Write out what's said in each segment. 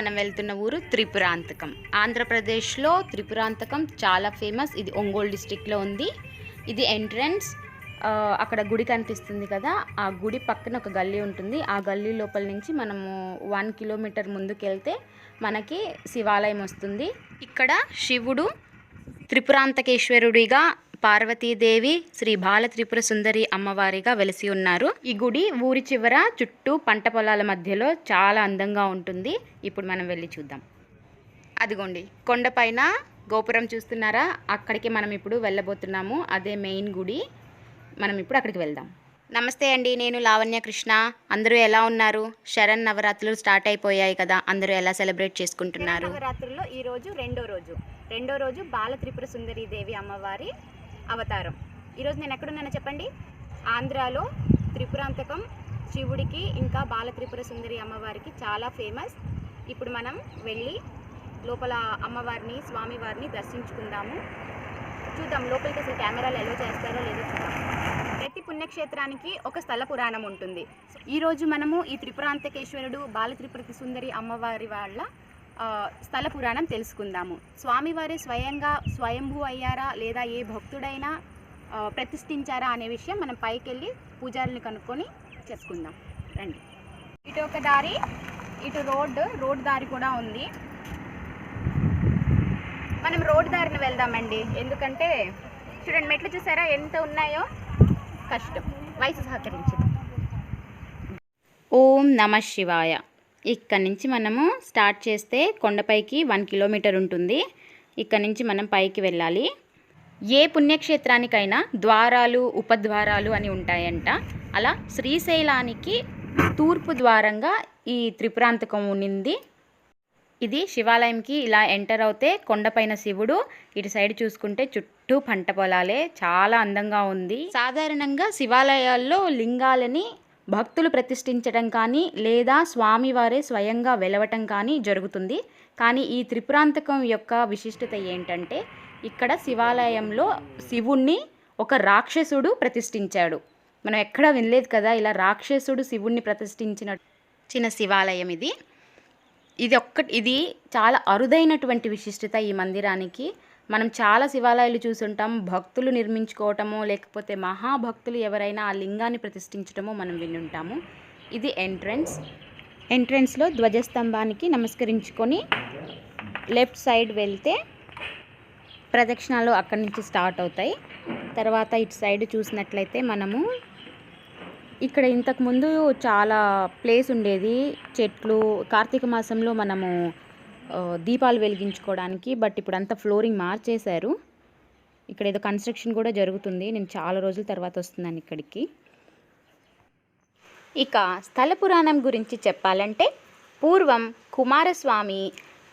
మనం వెళ్తున్న ఊరు త్రిపురాంతకం. ఆంధ్రప్రదేశ్లో త్రిపురాంతకం చాలా ఫేమస్. ఇది ఒంగోలు డిస్టిక్లో ఉంది. ఇది ఎంట్రన్స్ అక్కడ గుడి కనిపిస్తుంది కదా. ఆ గుడి పక్కన ఒక గల్లీ ఉంటుంది. ఆ గల్లీ లోపల నుంచి మనము వన్ కిలోమీటర్ ముందుకు వెళ్తే మనకి శివాలయం వస్తుంది. ఇక్కడ శివుడు త్రిపురాంతకేశ్వరుడిగా పార్వతీదేవి శ్రీ బాల త్రిపుర సుందరి అమ్మవారిగా వెలిసి ఉన్నారు. ఈ గుడి ఊరి చివర చుట్టూ పంట పొలాల మధ్యలో చాలా అందంగా ఉంటుంది. ఇప్పుడు మనం వెళ్ళి చూద్దాం. అదిగోండి కొండపైన గోపురం చూస్తున్నారా? అక్కడికి మనం ఇప్పుడు వెళ్ళబోతున్నాము. అదే మెయిన్ గుడి. మనం ఇప్పుడు అక్కడికి వెళ్దాం. నమస్తే అండి నేను లావణ్య కృష్ణ. అందరూ ఎలా ఉన్నారు? శరణ్ నవరాత్రులు స్టార్ట్ అయిపోయాయి కదా అందరూ ఎలా సెలబ్రేట్ చేసుకుంటున్నారు? నవరాత్రుల్లో ఈ రోజు రెండో రోజు. రెండో రోజు బాల త్రిపుర సుందరి దేవి అమ్మవారి అవతారం. ఈరోజు నేను ఎక్కడున్నానో చెప్పండి? ఆంధ్రాలో త్రిపురాంతకం శివుడికి ఇంకా బాల త్రిపుర సుందరి అమ్మవారికి చాలా ఫేమస్. ఇప్పుడు మనం వెళ్ళి లోపల అమ్మవారిని స్వామివారిని దర్శించుకుందాము. చూద్దాం లోపలికి అసలు కెమెరాలు ఎలా చేస్తారో లేదో చూద్దాం. ప్రతి పుణ్యక్షేత్రానికి ఒక స్థల పురాణం ఉంటుంది. ఈరోజు మనము ఈ త్రిపురాంతకేశ్వరుడు బాలత్రిపుర సుందరి అమ్మవారి వాళ్ళ స్థల పురాణం తెలుసుకుందాము. స్వామివారి స్వయంగా స్వయంభూ అయ్యారా లేదా ఏ భక్తుడైనా ప్రతిష్ఠించారా అనే విషయం మనం పైకి వెళ్ళి పూజారుని కనుక్కొని చేసుకుందాం. రండి. ఇటు ఒక దారి ఇటు రోడ్ రోడ్ దారి కూడా ఉంది. మనం రోడ్ దారిన వెళ్దామండి. ఎందుకంటే చూడండి మెట్లు చూసారా ఎంత ఉన్నాయో? కష్టం. వయసు సహకరించింది. ఓం నమ శివాయ. ఇక్కడ నుంచి మనము స్టార్ట్ చేస్తే కొండపైకి వన్ కిలోమీటర్ ఉంటుంది. ఇక్కడ నుంచి మనం పైకి వెళ్ళాలి. ఏ పుణ్యక్షేత్రానికైనా ద్వారాలు ఉపద్వారాలు అని ఉంటాయంట. అలా శ్రీశైలానికి తూర్పు ద్వారంగా ఈ త్రిపురాంతకం ఉన్నింది. ఇది శివాలయంకి ఇలా ఎంటర్ అవుతే కొండపైన శివుడు ఇటు సైడ్ చూసుకుంటే చుట్టూ పంట పొలాలే చాలా అందంగా ఉంది. సాధారణంగా శివాలయాల్లో లింగాలని భక్తులు ప్రతిష్ఠించడం కానీ లేదా స్వామివారే స్వయంగా వెలవటం కానీ జరుగుతుంది. కానీ ఈ త్రిపురాంతకం యొక్క విశిష్టత ఏంటంటే ఇక్కడ శివాలయంలో శివుణ్ణి ఒక రాక్షసుడు ప్రతిష్ఠించాడు. మనం ఎక్కడ వినలేదు కదా ఇలా రాక్షసుడు శివుణ్ణి ప్రతిష్ఠించిన చిన్న శివాలయం ఇది. ఇది ఒక్కటి ఇది చాలా అరుదైనటువంటి విశిష్టత ఈ మందిరానికి. మనం చాలా శివాలయాలు చూసుంటాం. భక్తులు నిర్మించుకోవటమో లేకపోతే మహాభక్తులు ఎవరైనా ఆ లింగాన్ని ప్రతిష్ఠించటమో మనం వినుంటాము. ఇది ఎంట్రన్స్. ఎంట్రన్స్లో ధ్వజస్తంభానికి నమస్కరించుకొని లెఫ్ట్ సైడ్ వెళ్తే ప్రదక్షిణాలు అక్కడి నుంచి స్టార్ట్ అవుతాయి. తర్వాత ఇటు సైడ్ చూసినట్లయితే మనము ఇక్కడ ఇంతకుముందు చాలా ప్లేస్ ఉండేది. చెట్లు కార్తీక మాసంలో మనము దీపాలు వెలిగించుకోవడానికి బట్ ఇప్పుడు అంతా ఫ్లోరింగ్ మార్చేశారు. ఇక్కడ ఏదో కన్స్ట్రక్షన్ కూడా జరుగుతుంది. నేను చాలా రోజుల తర్వాత వస్తున్నాను ఇక్కడికి. ఇక స్థల పురాణం గురించి చెప్పాలంటే పూర్వం కుమారస్వామి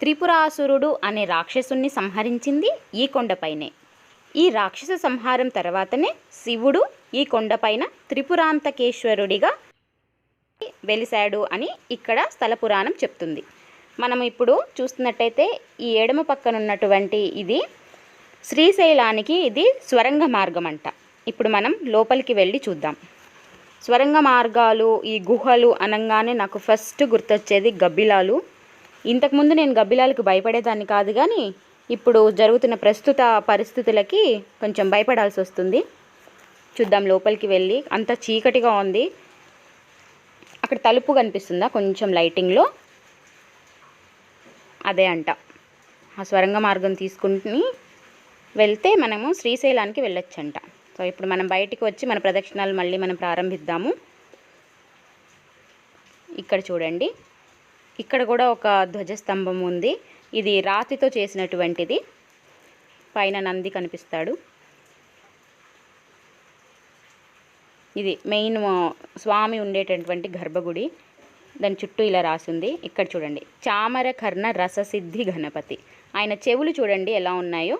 త్రిపురాసురుడు అనే రాక్షసుణ్ణి సంహరించింది ఈ కొండపైనే. ఈ రాక్షస సంహారం తర్వాతనే శివుడు ఈ కొండపైన త్రిపురాంతకేశ్వరుడిగా వెలిశాడు అని ఇక్కడ స్థల పురాణం చెప్తుంది. మనం ఇప్పుడు చూస్తున్నట్టయితే ఈ ఎడమ పక్కన ఉన్నటువంటి ఇది శ్రీశైలానికి ఇది స్వరంగ మార్గం అంట. ఇప్పుడు మనం లోపలికి వెళ్ళి చూద్దాం. స్వరంగ మార్గాలు ఈ గుహలు అనగానే నాకు ఫస్ట్ గుర్తొచ్చేది గబ్బిలాలు. ఇంతకుముందు నేను గబ్బిలాలకు భయపడేదాన్ని కాదు కానీ ఇప్పుడు జరుగుతున్న ప్రస్తుత పరిస్థితులకి కొంచెం భయపడాల్సి వస్తుంది. చూద్దాం లోపలికి వెళ్ళి. అంత చీకటిగా ఉంది. అక్కడ తలుపు కనిపిస్తుందా కొంచెం లైటింగ్లో? అదే అంట. ఆ స్వరంగ మార్గం తీసుకుని వెళ్తే మనము శ్రీశైలానికి వెళ్ళొచ్చంట. సో ఇప్పుడు మనం బయటికి వచ్చి మన ప్రదక్షిణాలు మళ్ళీ మనం ప్రారంభిద్దాము. ఇక్కడ చూడండి. ఇక్కడ కూడా ఒక ధ్వజస్తంభం ఉంది. ఇది రాతితో చేసినటువంటిది. పైన నంది కనిపిస్తాడు. ఇది మెయిన్ స్వామి ఉండేటటువంటి గర్భగుడి. దాని చుట్టూ ఇలా రాసింది. ఇక్కడ చూడండి. చామర కర్ణ రససిద్ధి గణపతి ఆయన చెవులు చూడండి ఎలా ఉన్నాయో.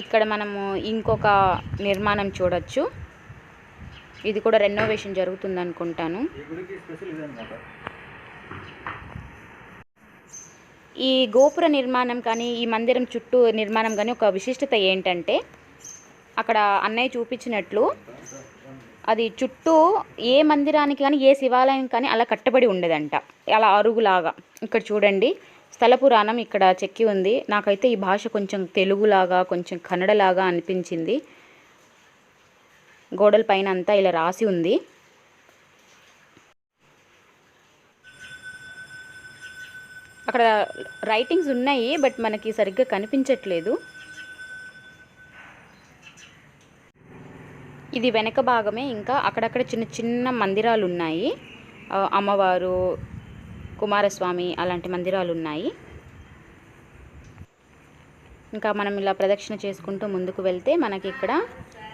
ఇక్కడ మనము ఇంకొక నిర్మాణం చూడొచ్చు. ఇది కూడా రెనోవేషన్ జరుగుతుంది అనుకుంటాను ఈ గోపుర నిర్మాణం కానీ ఈ మందిరం చుట్టూ నిర్మాణం కానీ ఒక విశిష్టత ఏంటంటే అక్కడ అన్నయ్య చూపించినట్లు అది చుట్టూ ఏ మందిరానికి కానీ ఏ శివాలయం కానీ అలా కట్టబడి ఉండేదంట. అలా అరుగులాగా. ఇక్కడ చూడండి స్థల పురాణం ఇక్కడ చెక్కి ఉంది. నాకైతే ఈ భాష కొంచెం తెలుగులాగా కొంచెం కన్నడలాగా అనిపించింది. గోడల పైన అంతా ఇలా రాసి ఉంది. అక్కడ రైటింగ్స్ ఉన్నాయి బట్ మనకి సరిగ్గా కనిపించట్లేదు. ఇది వెనక భాగమే ఇంకా అక్కడక్కడ చిన్న చిన్న మందిరాలు ఉన్నాయి. అమ్మవారు కుమారస్వామి అలాంటి మందిరాలు ఉన్నాయి. ఇంకా మనం ఇలా ప్రదక్షిణ చేసుకుంటూ ముందుకు వెళ్తే మనకి ఇక్కడ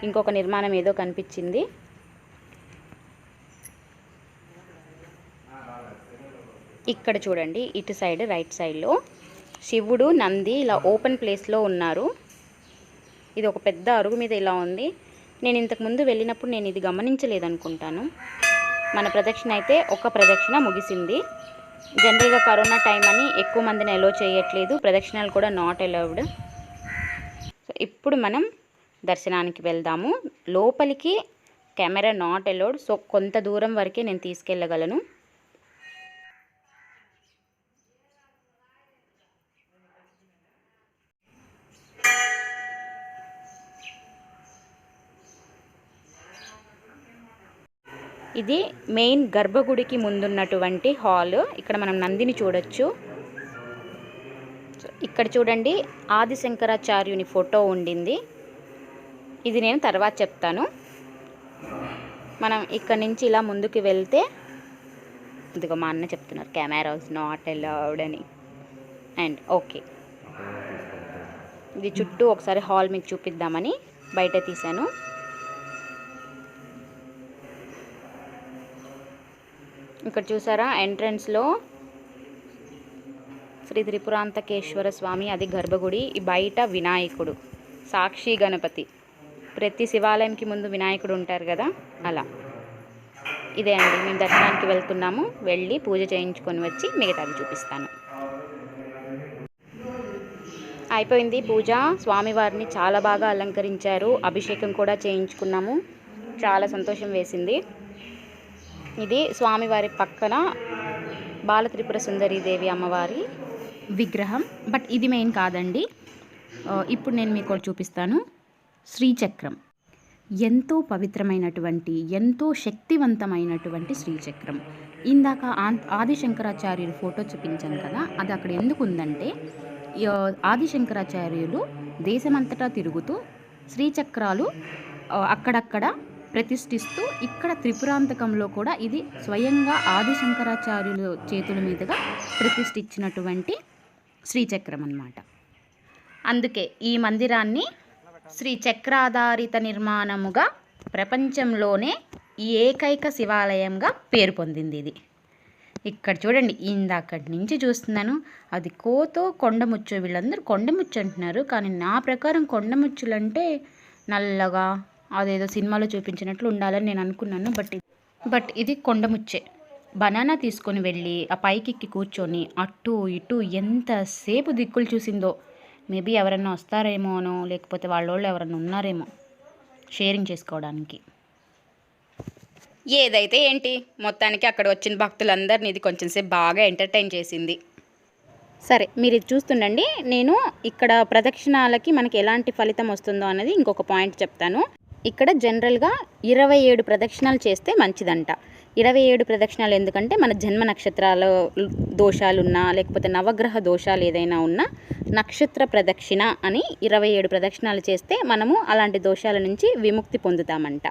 ఇంకొక నిర్మాణం ఏదో కనిపించింది. ఇక్కడ చూడండి ఇటు సైడ్ రైట్ సైడ్లో. శివుడు నంది ఇలా ఓపెన్ ప్లేస్లో ఉన్నారు. ఇది ఒక పెద్ద అరుగు మీద ఇలా ఉంది. నేను ఇంతకుముందు వెళ్ళినప్పుడు నేను ఇది గమనించలేదనుకుంటాను. మన ప్రదక్షిణ అయితే ఒక ప్రదక్షిణ ముగిసింది. జనరల్గా కరోనా టైం అని ఎక్కువ మందిని ఎలో చేయట్లేదు. ప్రదక్షిణలు కూడా నాట్ అలౌడ్ సో ఇప్పుడు మనం దర్శనానికి వెళ్దాము. లోపలికి కెమెరా నాట్ అలౌడ్ సో కొంత దూరం వరకే నేను తీసుకెళ్ళగలను. ఇది మెయిన్ గర్భగుడికి ముందున్నటువంటి హాల్. ఇక్కడ మనం నందిని చూడొచ్చు. ఇక్కడ చూడండి ఆది శంకరాచార్యుని ఫోటో ఉండింది. ఇది నేను తర్వాత చెప్తాను. మనం ఇక్కడ నుంచి ఇలా ముందుకు వెళ్తే ఇదిగో మా అన్న చెప్తున్నారు కెమెరాస్ నాట్ అలౌడ్ అని. And okay. ఇది చుట్టూ ఒకసారి హాల్ మీకు చూపిద్దామని బయట తీశాను. ఇక్కడ చూసారా? ఎంట్రన్స్లో శ్రీ త్రిపురాంతకేశ్వర స్వామి అది గర్భగుడి బయట వినాయకుడు సాక్షి గణపతి. ప్రతి శివాలయంకి ముందు వినాయకుడు ఉంటారు కదా? అలా. ఇదే అండి. మేము దర్శనానికి వెళ్తున్నాము. వెళ్ళి పూజ చేయించుకొని వచ్చి మిగతాది చూపిస్తాను. అయిపోయింది పూజ. స్వామివారిని చాలా బాగా అలంకరించారు. అభిషేకం కూడా చేయించుకున్నాము. చాలా సంతోషం వేసింది. ఇది స్వామివారి పక్కన బాలత్రిపుర సుందరీదేవి సుందరి దేవి అమ్మవారి విగ్రహం. బట్ ఇది మెయిన్ కాదండి. Uh, ఇప్పుడు నేను మీకు చూపిస్తాను. శ్రీచక్రం. ఎంతో పవిత్రమైనటువంటి ఎంతో శక్తివంతమైనటువంటి శ్రీచక్రం. ఇందాక ఆదిశంకరాచార్యులు ఫోటో చూపించాను కదా అది అక్కడ ఎందుకు ఉందంటే ఆదిశంకరాచార్యులు దేశమంతటా తిరుగుతూ శ్రీచక్రాలు uh, అక్కడక్కడ ప్రతిష్ఠిస్తూ ఇక్కడ త్రిపురాంతకంలో కూడా ఇది స్వయంగా ఆదిశంకరాచార్యుల చేతుల మీదుగా ప్రతిష్ఠించినటువంటి శ్రీచక్రం అన్నమాట అందుకే ఈ మందిరాన్ని శ్రీ చక్రాధారిత నిర్మాణముగా ప్రపంచంలోనే ఈ ఏకైక శివాలయంగా పేరు పొందింది ఇది. ఇక్కడ చూడండి ఇందాకటి నుంచి చూస్తున్నాను. అది కోతో కొండముచ్చు వీళ్ళందరూ కొండముచ్చు అంటున్నారు. కానీ నా ప్రకారం కొండముచ్చులంటే నల్లగా అదేదో సినిమాలో చూపించినట్లు ఉండాలని నేను అనుకున్నాను. బట్ బట్ ఇది కొండముచ్చే బనానా తీసుకొని వెళ్ళి ఆ పైకి కూర్చొని అటు ఇటు ఎంతసేపు దిక్కులు చూసిందో. మేబీ ఎవరన్నా వస్తారేమోనో లేకపోతే వాళ్ళోళ్ళు ఎవరన్నా ఉన్నారేమో షేరింగ్ చేసుకోవడానికి. ఏదైతే ఏంటి? మొత్తానికి అక్కడ వచ్చిన భక్తులందరినీ ఇది కొంచెం సేపు బాగా ఎంటర్టైన్ చేసింది. సరే మీరు ఇది చూస్తుండండి. నేను ఇక్కడ ప్రదక్షిణాలకి మనకి ఎలాంటి ఫలితం వస్తుందో అనేది ఇంకొక పాయింట్ చెప్తాను. ఇక్కడ జనరల్గా ఇరవై ఏడు ప్రదక్షిణాలు చేస్తే మంచిదంట. ఇరవై ఏడు ప్రదక్షిణాలు ఎందుకంటే మన జన్మ నక్షత్రాల దోషాలున్నా లేకపోతే నవగ్రహ దోషాలు ఏదైనా ఉన్నా నక్షత్ర ప్రదక్షిణ అని ఇరవై ఏడు ప్రదక్షిణాలు చేస్తే మనము అలాంటి దోషాల నుంచి విముక్తి పొందుతామంట.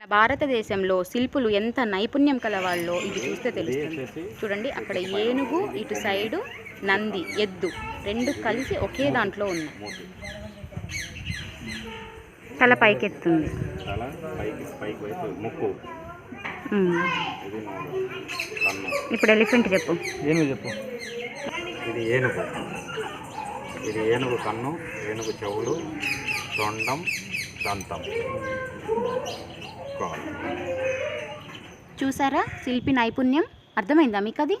మన భారతదేశంలో శిల్పులు ఎంత నైపుణ్యం కలవాళ్ళో ఇది చూస్తే తెలుస్తుంది. చూడండి అక్కడ ఏనుగు ఇటు సైడు నంది ఎద్దు రెండు కలిసి ఒకే దాంట్లో ఉన్నాయి. తల పైకెత్తుంది. తల పైకి వైపు ముక్కు. ఇప్పుడు ఎలిఫెంట్ చెప్పు. ఏమి చెప్పు. ఇది ఏనుగు. ఇది ఏనుగు కన్ను ఏనుగు చెవులు తొండం దంతం. చూసారా శిల్పి నైపుణ్యం? అర్థమైందా మీకు అది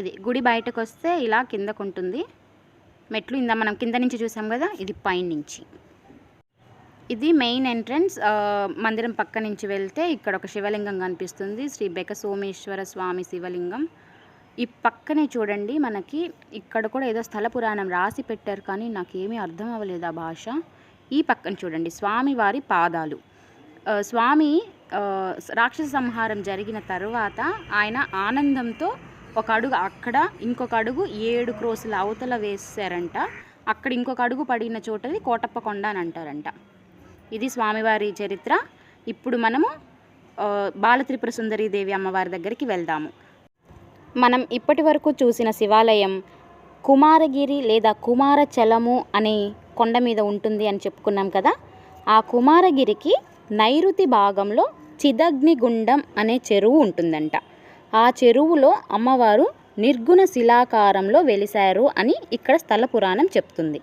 ఇది గుడి బయటకు వస్తే ఇలా కిందకు ఉంటుంది మెట్లు ఇందా మనం కింద నుంచి చూసాం కదా ఇది పైన నుంచి ఇది మెయిన్ ఎంట్రన్స్. మందిరం పక్క నుంచి వెళ్తే ఇక్కడ ఒక శివలింగం కనిపిస్తుంది. శ్రీ బెక సోమేశ్వర స్వామి శివలింగం. ఈ పక్కనే చూడండి మనకి ఇక్కడ కూడా ఏదో స్థల పురాణం రాసి పెట్టారు కానీ నాకేమీ అర్థం అవ్వలేదు ఆ భాష. ఈ పక్కన చూడండి స్వామివారి పాదాలు. స్వామి రాక్షస సంహారం జరిగిన తర్వాత ఆయన ఆనందంతో ఒక అడుగు అక్కడ ఇంకొక అడుగు ఏడు క్రోసుల అవతల వేసారంట అక్కడ ఇంకొక అడుగు పడిన చోటది కోటప్ప కొండ అని అంటారంట. ఇది స్వామివారి చరిత్ర. ఇప్పుడు మనము బాలత్రిపుర సుందరీ దేవి అమ్మవారి దగ్గరికి వెళ్దాము. మనం ఇప్పటి వరకు చూసిన శివాలయం కుమారగిరి లేదా కుమారచలము అనే కొండ మీద ఉంటుంది అని చెప్పుకున్నాం కదా. ఆ కుమారగిరికి నైరుతి భాగంలో చిదగ్నిగుండం అనే చెరువు ఉంటుందంట. ఆ చెరువులో అమ్మవారు నిర్గుణ శిలాకారంలో వెలిశారు అని ఇక్కడ స్థల పురాణం చెప్తుంది.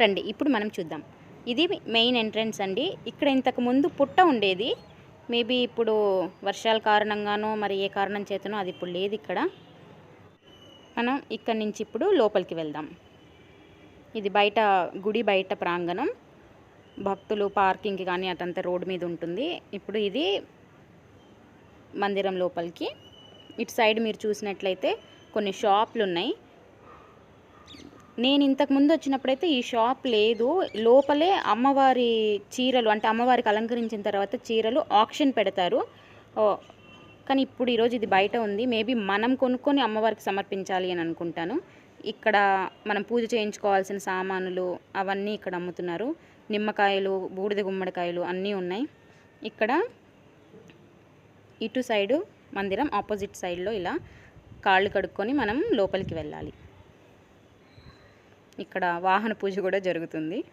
రండి ఇప్పుడు మనం చూద్దాం. ఇది మెయిన్ ఎంట్రన్స్ అండి. ఇక్కడ ఇంతకు ముందు పుట్ట ఉండేది. మేబీ ఇప్పుడు వర్షాల కారణంగానో మరి ఏ కారణం చేతనో అది ఇప్పుడు లేదు ఇక్కడ. మనం ఇక్కడ నుంచి ఇప్పుడు లోపలికి వెళ్దాం. ఇది బయట గుడి బయట ప్రాంగణం. భక్తులు పార్కింగ్కి కానీ అటంతా రోడ్డు మీద ఉంటుంది. ఇప్పుడు ఇది మందిరం లోపలికి. ఇటు సైడ్ మీరు చూసినట్లయితే కొన్ని షాపులు ఉన్నాయి నేను ఇంతకు ముందు వచ్చినప్పుడైతే ఈ షాప్ లేదు. లోపలే అమ్మవారి చీరలు అంటే అమ్మవారికి అలంకరించిన తర్వాత చీరలు ఆప్షన్ పెడతారు. కానీ ఇప్పుడు ఈరోజు ఇది బయట ఉంది. మేబీ మనం కొనుక్కొని అమ్మవారికి సమర్పించాలి అని అనుకుంటాను. ఇక్కడ మనం పూజ చేయించుకోవాల్సిన సామానులు అవన్నీ ఇక్కడ అమ్ముతున్నారు. నిమ్మకాయలు బూడిద గుమ్మడికాయలు అన్నీ ఉన్నాయి. ఇక్కడ ఇటు సైడు మందిరం ఆపోజిట్ సైడ్లో ఇలా కాళ్ళు కడుక్కొని మనం లోపలికి వెళ్ళాలి. ఇక్కడ వాహన పూజ కూడా జరుగుతుంది.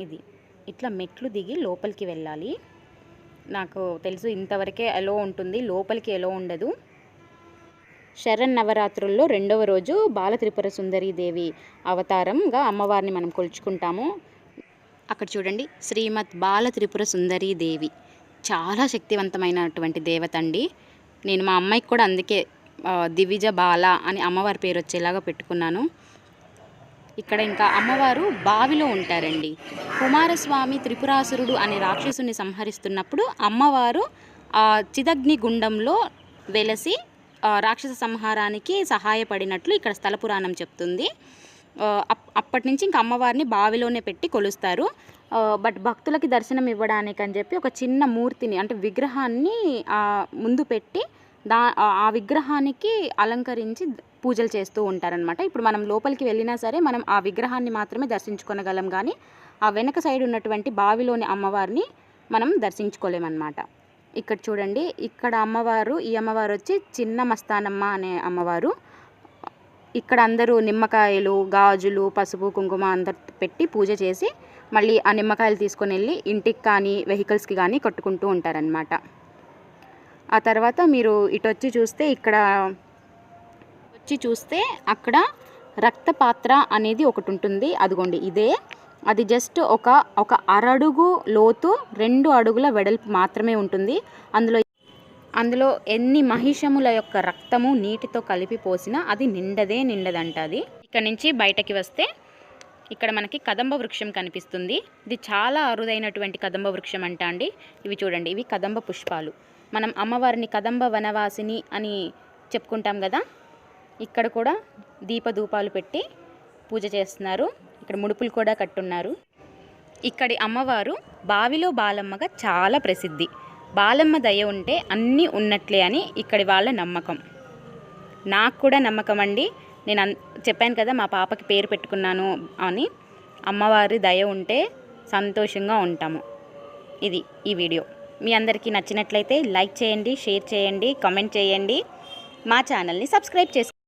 ఇది. ఇట్లా మెట్లు దిగి లోపలికి వెళ్ళాలి. నాకు తెలుసు ఇంతవరకే ఎలో ఉంటుంది. లోపలికి ఎలో ఉండదు. శరణ్ నవరాత్రుల్లో రెండవ రోజు బాలత్రిపుర సుందరీ దేవి అవతారంగా అమ్మవారిని మనం కొలుచుకుంటాము. అక్కడ చూడండి శ్రీమద్ బాలత్రిపుర సుందరీ దేవి. చాలా శక్తివంతమైనటువంటి దేవత అండి. నేను మా అమ్మాయికి కూడా అందుకే దివిజ బాల అని అమ్మవారి పేరు వచ్చేలాగా పెట్టుకున్నాను. ఇక్కడ ఇంకా అమ్మవారు బావిలో ఉంటారండి. కుమారస్వామి త్రిపురాసురుడు అనే రాక్షసుని సంహరిస్తున్నప్పుడు అమ్మవారు చిదగ్ని గుండంలో వెలసి రాక్షస సంహారానికి సహాయపడినట్లు ఇక్కడ స్థల పురాణం చెప్తుంది. అప్పటి నుంచి ఇంకా అమ్మవారిని బావిలోనే పెట్టి కొలుస్తారు. బట్ భక్తులకి దర్శనం ఇవ్వడానికి అని చెప్పి ఒక చిన్న మూర్తిని అంటే విగ్రహాన్ని ముందు పెట్టి దా ఆ- విగ్రహానికి అలంకరించి పూజలు చేస్తూ ఉంటారనమాట ఇప్పుడు మనం లోపలికి వెళ్ళినా సరే మనం ఆ విగ్రహాన్ని మాత్రమే దర్శించుకోనగలం కానీ ఆ వెనక సైడ్ ఉన్నటువంటి బావిలోని అమ్మవారిని మనం దర్శించుకోలేమన్నమాట. ఇక్కడ చూడండి ఇక్కడ అమ్మవారు ఈ అమ్మవారు వచ్చి చిన్న మస్తానమ్మ అనే అమ్మవారు. ఇక్కడ అందరూ నిమ్మకాయలు గాజులు పసుపు కుంకుమ అందరు పెట్టి పూజ చేసి మళ్ళీ ఆ నిమ్మకాయలు తీసుకొని వెళ్ళి ఇంటికి కానీ వెహికల్స్కి కానీ కట్టుకుంటూ ఉంటారనమాట ఆ తర్వాత మీరు ఇటు వచ్చి చూస్తే ఇక్కడ వచ్చి చూస్తే అక్కడ రక్తపాత్ర అనేది ఒకటి ఉంటుంది. అదిగోండి ఇదే. అది జస్ట్ ఒక ఒక అరడుగు లోతు రెండు అడుగుల వెడల్పు మాత్రమే ఉంటుంది. అందులో అందులో ఎన్ని మహిషముల యొక్క రక్తము నీటితో కలిపి పోసినా అది నిండదే నిండదంట అది. ఇక్కడ నుంచి బయటకి వస్తే ఇక్కడ మనకి కదంబ వృక్షం కనిపిస్తుంది. ఇది చాలా అరుదైనటువంటి కదంబ వృక్షం అంట అండి. ఇవి చూడండి ఇవి కదంబ పుష్పాలు. మనం అమ్మవారిని కదంబ వనవాసిని అని చెప్పుకుంటాం కదా? ఇక్కడ కూడా దీపధూపాలు పెట్టి పూజ చేస్తున్నారు. ఇక్కడ ముడుపులు కూడా కట్టున్నారు. ఇక్కడి అమ్మవారు బావిలో బాలమ్మగా చాలా ప్రసిద్ధి. బాలమ్మ దయ ఉంటే అన్నీ ఉన్నట్లే అని ఇక్కడి వాళ్ళ నమ్మకం. నాకు కూడా నమ్మకం అండి. నేను అన్- చెప్పాను కదా మా పాపకి పేరు పెట్టుకున్నాను అని. అమ్మవారి దయ ఉంటే సంతోషంగా ఉంటాము. ఇది ఈ వీడియో. మీ అందరికీ నచ్చినట్లయితే లైక్ చేయండి షేర్ చేయండి కామెంట్ చేయండి. మా ఛానల్ని సబ్స్క్రైబ్ చేసుకోండి